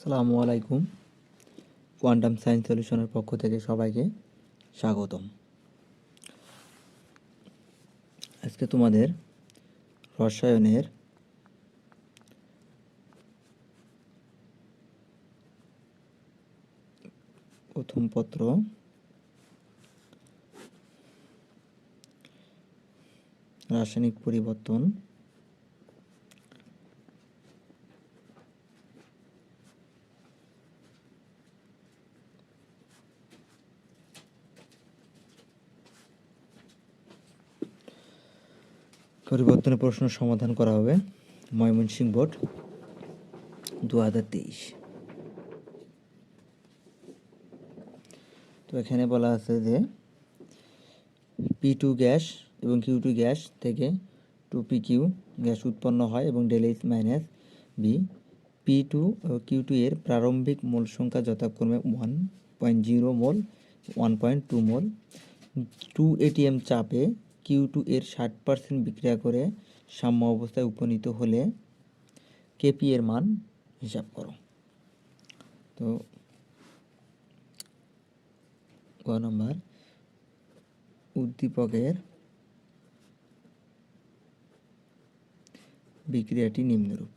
আসসালামু আলাইকুম। Quantum science সলিউশনের পক্ষ থেকে সবাইকে স্বাগতম। আজকে তোমাদের রসায়নের প্রথম পত্র রাসায়নিক পরিবর্তন পরিবর্তনের প্রশ্ন সমাধান করা হবে। ময়মনসিংহ বোর্ড দু হাজার তেইশ। তো এখানে বলা আছে যে, পি টু গ্যাস এবং কিউ টু গ্যাস থেকে টু পি কিউ গ্যাস উৎপন্ন হয় এবং dailies minus B. P two Q two এর প্রারম্ভিক মোল সংখ্যা যথাক্রমে one point zero mole, one point two mole. Two atm চাপে কিউ টু এর ষাট পার্সেন্ট বিক্রিয়া করে সাম্য অবস্থায় উপনীত হলে কেপি এর মান হিসাব করো। তো ক নম্বর, উদ্দীপকের বিক্রিয়াটি নিম্নরূপ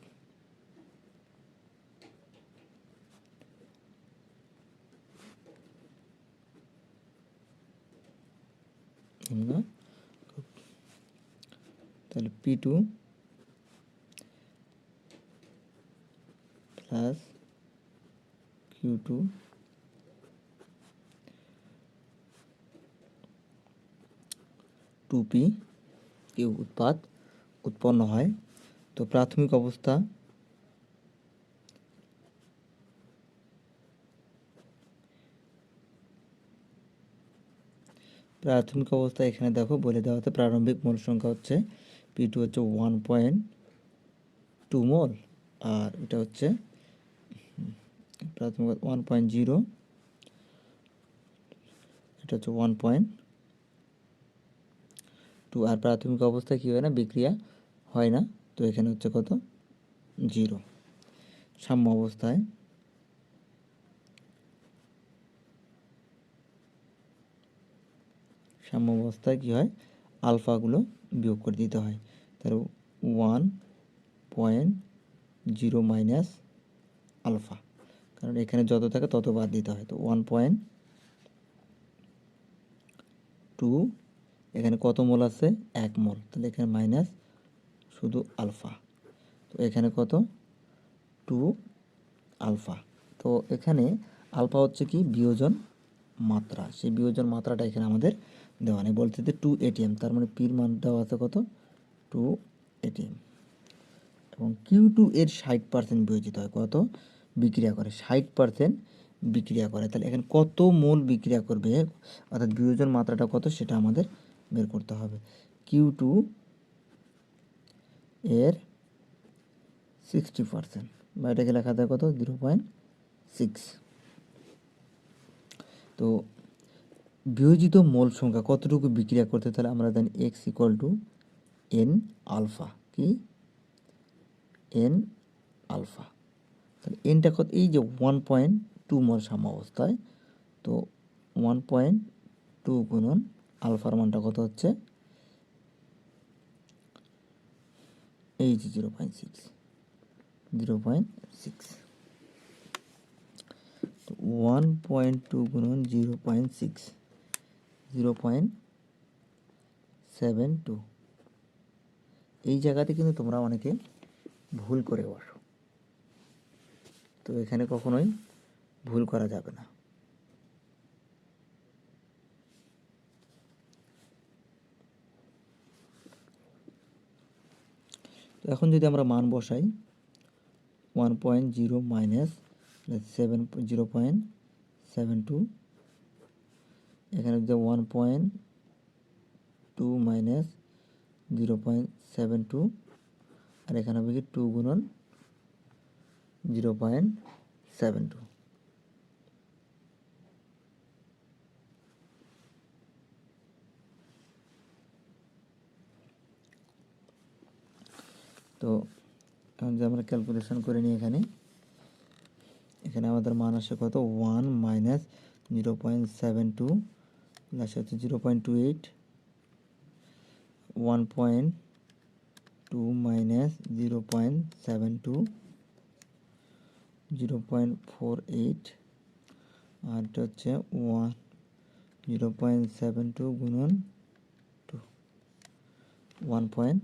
নিম্ন তাহলে P two plus Q two two P Q উৎপাদ উৎপন্ন হয়। তো প্রাথমিক অবস্থা প্রাথমিক অবস্থা এখানে দেখো, বলে দেওয়া হচ্ছে প্রারম্ভিক মোল সংখ্যা হচ্ছে পি টু হচ্ছে ওয়ান পয়েন্ট টু মোল আর এটা হচ্ছে, প্রাথমিক ওয়ান পয়েন্ট জিরো এটা হচ্ছে ওয়ান পয়েন্ট টু আর প্রাথমিক অবস্থায় কী হয় না, বিক্রিয়া হয় না, তো এখানে হচ্ছে কত? জিরো সাম্য অবস্থায় সাম্য অবস্থায় কী হয়? আলফাগুলো বিয়োগ করে দিতে হয়। তাহলে one point zero minus alpha কারণ এখানে যত থাকে তত বাদ দিতে হয়। তো ওয়ান পয়েন্ট টু এখানে কত মোল আছে? এক মোল। তাহলে এখানে মাইনাস শুধু আলফা তো এখানে কত? টু আলফা তো এখানে আলফা হচ্ছে কি? বিয়োজন মাত্রা। সেই বিয়োজন মাত্রাটা এখানে আমাদের দেওয়া নেই যে টু এটিএম তার মানে পির মান দেওয়া আছে কত? টু এটিএম এবং কিউ টু এর ষাট পার্সেন্ট বিয়োজিত হয়, কত? বিক্রিয়া করে, ষাট পার্সেন্ট বিক্রিয়া করে। তাহলে এখানে কত মোল বিক্রিয়া করবে? অর্থাৎ বিয়োজন মাত্রাটা কত? সেটা আমাদের বের করতে হবে। কিউ টু এর সিক্সটি পার্সেন্ট বা এটাকে লেখা যায় কত? জিরো পয়েন্ট সিক্স তো বিয়োজিত মোল সংখ্যা কতটুকু বিক্রিয়া করতে তাহলে আমরা জানি X equal to N alpha কি? এন আলফা তাহলে এনটা কত? এই যে ওয়ান পয়েন্ট টু মোল সাম্য অবস্থায়, তো ওয়ান পয়েন্ট টু গুণন আলফার মানটা কত হচ্ছে? এই যে zero point six zero point six one point two গুণন zero point six zero point seven two. এই জায়গাতে কিন্তু তোমরা অনেকে ভুল করে বসো। তো এখানে কখনোই ভুল করা যাবে না। তো এখন যদি আমরা মান বসাই one point zero minus seven zero point seven two এখানে যে one point two minus zero point seven two আর এখানে হবে কি টু গুণন জিরো পয়েন্ট সেভেন টু তো এখন যে আমরা ক্যালকুলেশন করে নিই এখানে এখানে আমাদের মান আসে কত? One minus zero point seven two plus হচ্ছে zero point two eight one point two minus zero point seven two zero point four eight আর হচ্ছে one zero point seven two গুণন two one point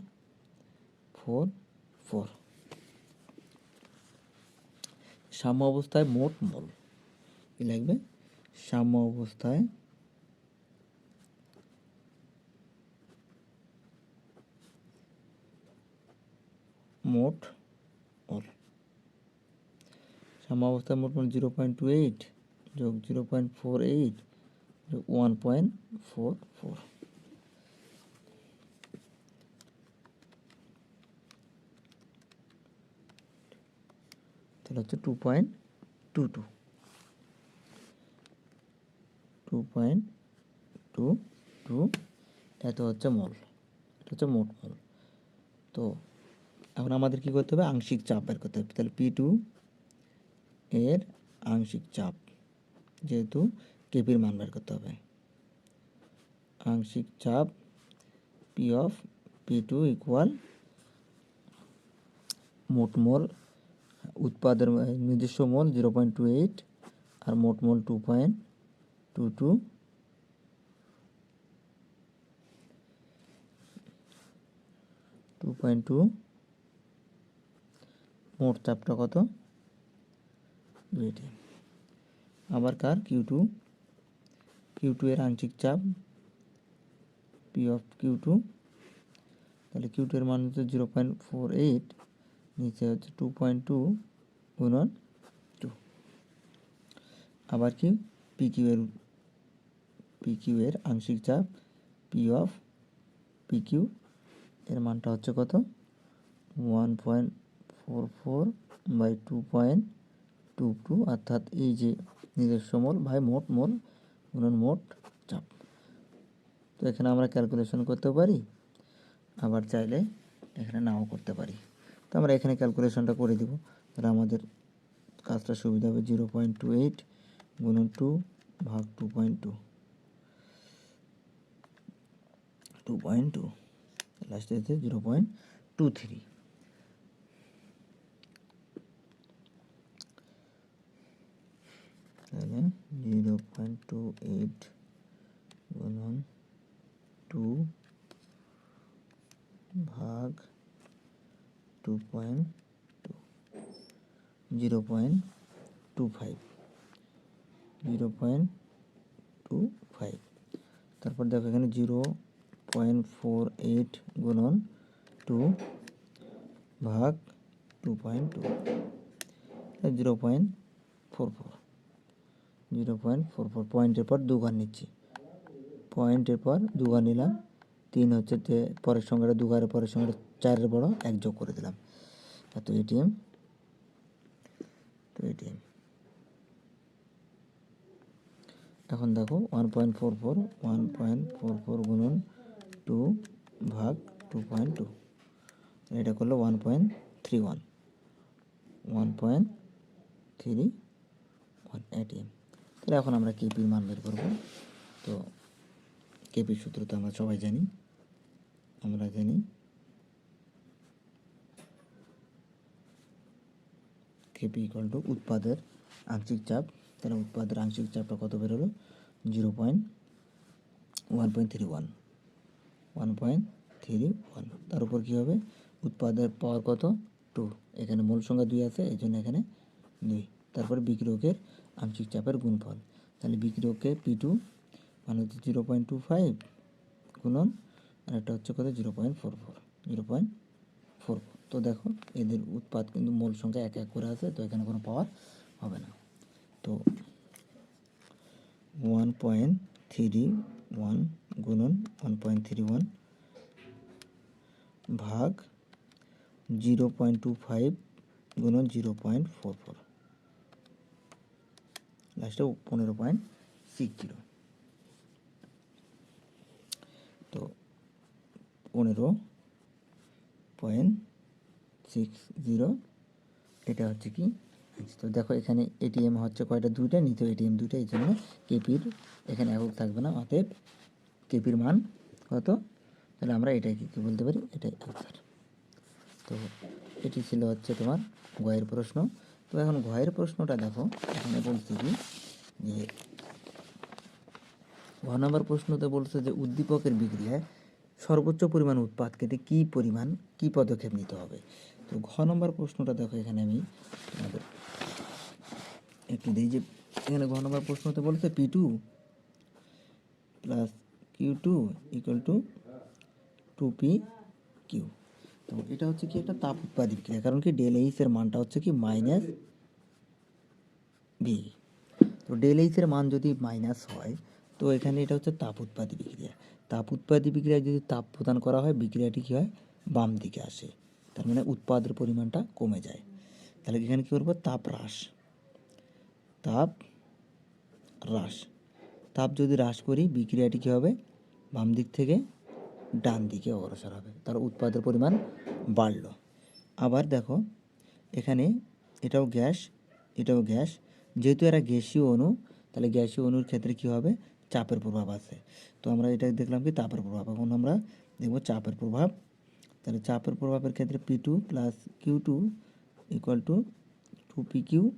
four four সাম্য অবস্থায় মোট মোল, কি লাগবে? সাম্য অবস্থায় মোট মোল সাম্য অবস্থায় মোট mole zero point two eight যোগ জিরো পয়েন্ট ফোর এইট যোগ ওয়ান পয়েন্ট ফোর ফোর। তাহলে হচ্ছে two point two two. Two point two two. এত হচ্ছে মল। এটা হচ্ছে মোট মল। তো এখন আমাদের কি করতে হবে? আংশিক চাপ বের করতে হবে। তাহলে পি টু এর আংশিক চাপ যেহেতু কেপির মান বের করতে হবে। আংশিক চাপ P of P two equal মোট মোল উৎপাদের নিজস্ব mole zero point two eight আর মোট mole two point two two two point two মোট চাপটা কত? দুইটি। আবার কার? কিউ টু কিউ টু এর আংশিক চাপ পি অফ কিউ টু তাহলে কিউ টু এর মান হচ্ছে জিরো পয়েন্ট ফোর এইট নিচে হচ্ছে টু পয়েন্ট টু গুণন টু আবার কি? পি কিউ এর পি কিউ এর আংশিক চাপ পি অফ পি কিউ এর মানটা হচ্ছে কত? One point four four by two point two two, অর্থাৎ এই যে নিজস্ব মোল, ভাই মোট মোল, গুণন মোট চাপ। তো এখানে আমরা ক্যালকুলেশন করতে পারি, আবার চাইলে এখানে নাও করতে পারি। তো আমরা এখানে ক্যালকুলেশনটা করে দিব। তাহলে আমাদের কাজটা সুবিধা হবে জিরো পয়েন্ট টু এইট গুণন টু ভাগ two point two. Two point two লাস্টে জিরো পয়েন্ট টু থ্রি তাহলে জিরো পয়েন্ট টু এইট গুণন টু ভাগ two point two zero point two five zero point two five তারপর দেখো এখানে zero point four eight গুণন two ভাগ two point two zero point four four zero point four four. পয়েন্টের পর দুঘর নিচ্ছি। পয়েন্টের পর দুঘর নিলাম। তিন হচ্ছে পরের সংখ্যাটা দুঘরের পরের সংখ্যাটা চারের বড়, এক যোগ করে দিলাম। এত এটিএম তো এটিএম এখন দেখো one point four four one point four four গুণন টু ভাগ টু পয়েন্ট টু এটা করল one point three one one point three one atm তাহলে এখন আমরা কেপির মান বের করব? তো কেপির সূত্র তো আমরা সবাই জানি। আমরা জানি কেপি ইকুয়াল টু উৎপাদের আংশিক চাপ। তাহলে উৎপাদের আংশিক চাপটা কত বেরোলো zero point one point three one. One point three one. তার উপর কী হবে? উৎপাদের পাওয়ার কত? টু। এখানে মূল সংখ্যা দুই আছে, এই জন্য এখানে দুই। তারপরে বিক্রিয়কের আংশিক চাপের গুণফল। তাহলে বিক্রিয়কে পি টু মানে হচ্ছে জিরো পয়েন্ট টু ফাইভ গুণন, আর একটা হচ্ছে কত? Zero point four four zero point four four তো দেখো, এদের উৎপাদ কিন্তু মূল সংখ্যা এক এক করে আছে, তো এখানে কোনো পাওয়ার হবে না। তো ওয়ান পয়েন্ট থ্রি ওয়ান গুণন ওয়ান পয়েন্ট থ্রি ওয়ান ভাগ জিরো পয়েন্ট টু ফাইভ গুণন জিরো পয়েন্ট ফোর ফোর লাস্টে পনেরো পয়েন্ট সিক্স জিরো তো পনেরো পয়েন্ট সিক্স জিরো এটা হচ্ছে কি? তো দেখো এখানে এটিএম হচ্ছে কয়টা? দুইটা নিচে এটিএম দুইটা এই জন্য কেপির এখানে একক থাকবে না, অতএব কেপির মান কত? তাহলে আমরা এটাই কী বলতে পারি? এটাই অ্যান্সার তো এটি ছিল হচ্ছে তোমার গয়ের প্রশ্ন। তো এখন গয়ের প্রশ্নটা দেখো, এখানে বলছে কি, যে ঘ নম্বর প্রশ্নতে বলছে যে উদ্দীপকের বিক্রিয়ায় সর্বোচ্চ পরিমাণ উৎপাদ পেতে কী পরিমাণ, কী পদক্ষেপ নিতে হবে? তো ঘ নম্বর প্রশ্নটা দেখো এখানে আমি তোমাদের একটু দিই, যে এখানে ঘ নম্বর প্রশ্নতে বলছে P two plus Q two equal two two P Q তো এটা হচ্ছে কি একটা তাপ উৎপাদী বিক্রিয়া কারণ কি ডেল এইচ এর মানটা হচ্ছে কি মাইনাস বি তো ডেল এইচ এর মান যদি মাইনাস হয়, তো এখানে এটা হচ্ছে তাপ উৎপাদী বিক্রিয়া তাপ উৎপাদী বিক্রিয়ায় যদি তাপ প্রদান করা হয়, বিক্রিয়াটি কী হয়? বাম দিকে আসে। তার মানে উৎপাদের পরিমাণটা কমে যায়। তাহলে এখানে কী করব? তাপ হ্রাস। তাপ হ্রাস। তাপ যদি হ্রাস করি, বিক্রিয়াটি কী হবে? বাম দিক থেকে ডান দিকে অগ্রসর হবে। তার উৎপাদের পরিমাণ বাড়ল। আবার দেখো, এখানে এটাও গ্যাস এটাও গ্যাস। যেহেতু এরা গ্যাসীয় অণু, তাহলে গ্যাসীয় অণুর ক্ষেত্রে কী হবে? চাপের প্রভাব আছে। তো আমরা এটা দেখলাম কি? তাপের প্রভাব। এখন আমরা দেখব চাপের প্রভাব। তাহলে চাপের প্রভাবের ক্ষেত্রে P two plus Q two equal two two P Q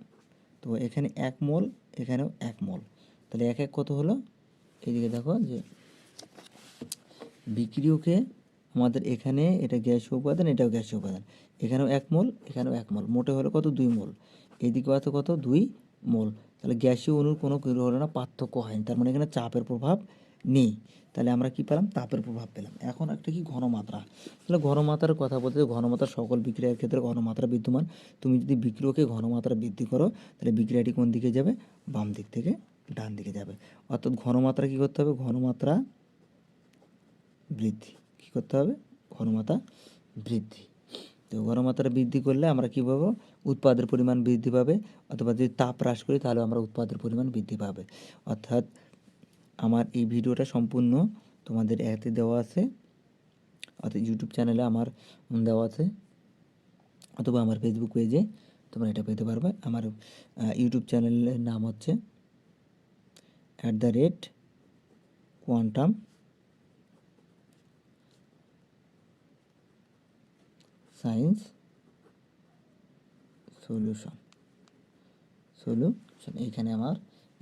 তো এখানে এক মোল, এখানেও এক মোল। তাহলে এক এক কত হলো? এইদিকে দেখো যে বিক্রিয়কে আমাদের এখানে এটা গ্যাসীয় উপাদান, এটাও গ্যাসীয় উপাদান। এখানেও এক মোল, এখানেও এক মোল। মোটে হলো কত? দুই মোল। এদিকে আছে কত? দুই মোল। তাহলে গ্যাসীয় অণুর কোনো কি হলো না? পার্থক্য হয়নি তার মানে এখানে চাপের প্রভাব নেই। তাহলে আমরা কি পেলাম? তাপের প্রভাব পেলাম। এখন একটা কি? ঘনমাত্রা। তাহলে ঘনমাত্রার কথা বলতে ঘনমাত্রা সকল বিক্রিয়ার ক্ষেত্রে ঘনমাত্রা বিদ্যমান। তুমি যদি বিক্রিয়কে ঘনমাত্রা বৃদ্ধি করো, তাহলে বিক্রিয়াটি কোন দিকে যাবে? বাম দিক থেকে ডান দিকে যাবে। অর্থাৎ ঘনমাত্রা কী করতে হবে? ঘনমাত্রা বৃদ্ধি। কী করতে হবে? ঘনমাত্রা বৃদ্ধি। তো ঘনমাত্রা বৃদ্ধি করলে আমরা কী পাবো? উৎপাদের পরিমাণ বৃদ্ধি পাবে। অথবা যদি তাপ হ্রাস করি, তাহলে আমরা উৎপাদের পরিমাণ বৃদ্ধি পাবে। অর্থাৎ আমার এই ভিডিওটা সম্পূর্ণ তোমাদের এতে দেওয়া আছে। অর্থাৎ ইউটিউব চ্যানেলে আমার দেওয়া আছে। অথবা আমার ফেসবুক পেজে তোমরা এটা পেতে পারবে। আমার ইউটিউব চ্যানেলের নাম হচ্ছে at the rate quantum science solution solution এইখানে আমার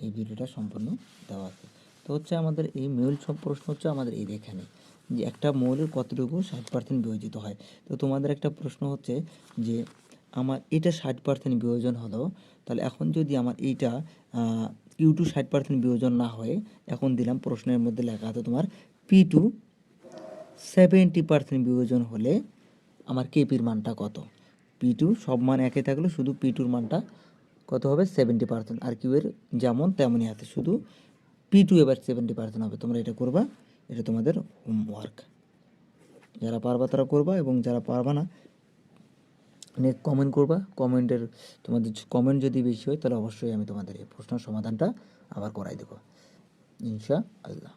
এই ভিডিওটা সম্পূর্ণ দেওয়া আছে। তো হচ্ছে আমাদের এই মূল সব প্রশ্ন হচ্ছে আমাদের এই এখানে যে একটা মৌলের কতটুকু ষাট পার্সেন্ট বিয়োজিত হয়? তো তোমাদের একটা প্রশ্ন হচ্ছে যে আমার এটা ষাট পার্সেন্ট বিয়োজন হলো, তাহলে এখন যদি আমার এইটা কিউ টু ষাট পার্সেন্ট বিয়োজন না হয়ে, এখন দিলাম প্রশ্নের মধ্যে লেখা আছে তোমার পি টু সেভেন্টি পার্সেন্ট বিয়োজন হলে আমার কেপির মানটা কত? পি টু সব মান একে থাকলে শুধু পি টুর মানটা কত হবে? সেভেন্টি পার্সেন্ট আর কিউ এর যেমন তেমনই আছে, শুধু পি টু এবার সেভেন্টি পার্সেন্ট হবে। তোমরা এটা করবা, এটা তোমাদের হোমওয়ার্ক যারা পারবা তারা করবা এবং যারা পারবা না, নেক্সট কমেন্ট করবা। কমেন্টের তোমাদের কমেন্ট যদি বেশি হয়, তাহলে অবশ্যই আমি তোমাদের এই প্রশ্নের সমাধানটা আবার করাই দেবো। ইনশা আল্লাহ